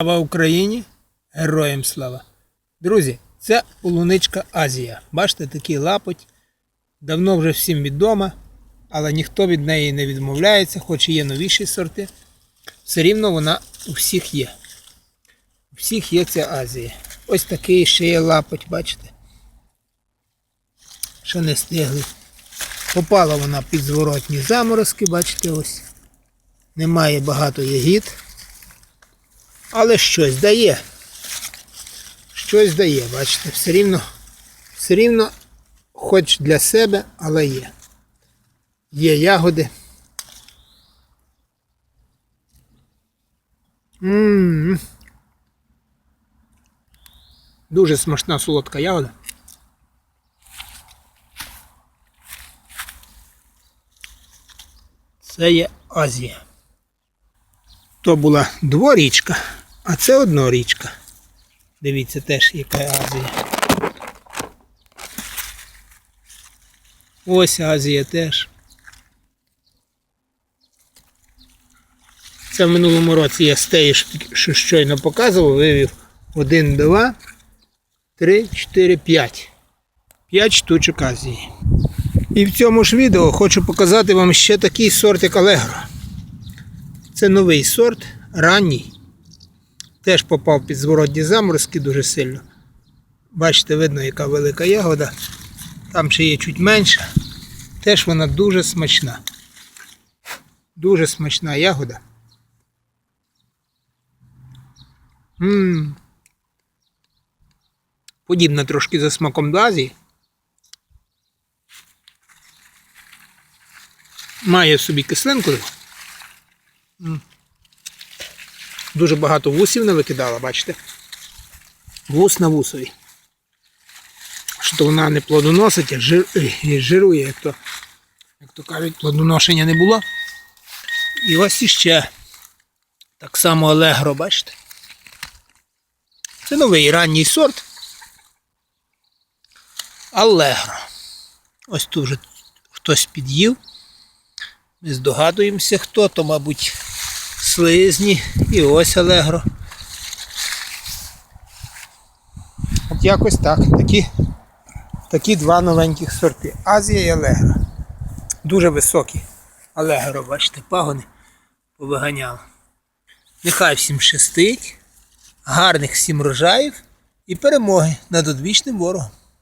Слава Україні! Героям слава! Друзі, це полуничка Азія. Бачите, такий лапоть. Давно вже всім відома, але ніхто від неї не відмовляється, хоч і є новіші сорти. Все рівно вона у всіх є. У всіх є ця Азія. Ось такий ще є лапоть, бачите? Ще не стигли. Попала вона під зворотні заморозки, бачите, ось. Немає багато ягід. Але щось дає. Щось дає, бачите, все рівно, все рівно, хоч для себе, але є. Є ягоди. М-м-м. Дуже смачна солодка ягода. Це є Азія. То була дворічка, а це однорічка. Дивіться теж, яка Азія. Ось Азія теж. Це в минулому році я з теї, що щойно показував, вивів 1, 2, 3, 4, 5. 5 штучок Азії. І в цьому ж відео хочу показати вам ще такий сорт, як Allegro. Це новий сорт, ранній. Теж попав під зворотні заморозки дуже сильно. Бачите, видно, яка велика ягода. Там ще є чуть менша. Теж вона дуже смачна. Дуже смачна ягода. М. Подібна трошки за смаком до Азії. Має в собі кислинку. М. Дуже багато вусів не викидала, бачите? Вус на вусові. Що вона не плодоносить, а жир, е, жирує, як то, як то кажуть, плодоношення не було. І ось іще так само Алегро, бачите? Це новий ранній сорт. Алегро. Ось тут вже хтось під'їв. Ми здогадуємося, хто, то, мабуть, слизні і ось Алегро. От якось так. Такі, такі два новеньких сорти. Азія і Алегро. Дуже високі. Алегро, бачите, пагони повиганяли. Нехай всім щастить, гарних всім рожаїв і перемоги над одвічним ворогом.